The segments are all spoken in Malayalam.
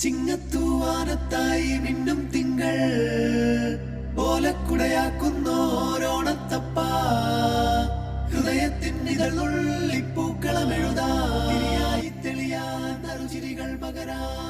ചിങ്ങത്തൂവാനത്തായി മിന്നും തിങ്കൾ ഓലക്കുടയാക്കുന്നോരോണത്തപ്പ ഹൃദയത്തിൻ ഇതളുള്ളിപ്പൂക്കളമെഴുതാ തിരിയായി തെളിയാൻ നറുചിരികൾ പകരാം.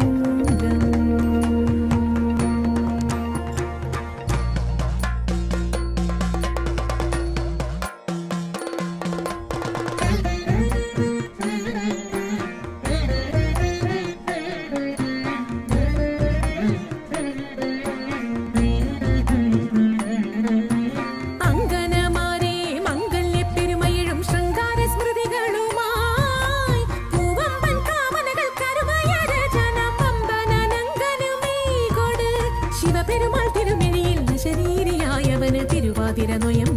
ജനപമ്പനനങ്കനുമീകൊട്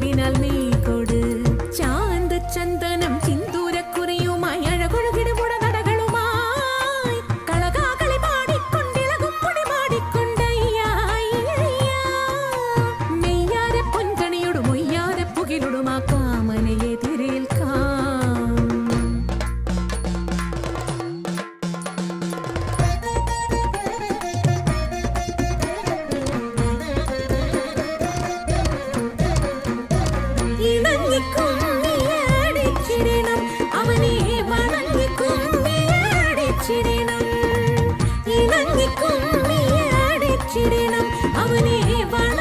ഇണങ്ങിക്കൊമ്മിയടച്ചിടണം അവനെ വള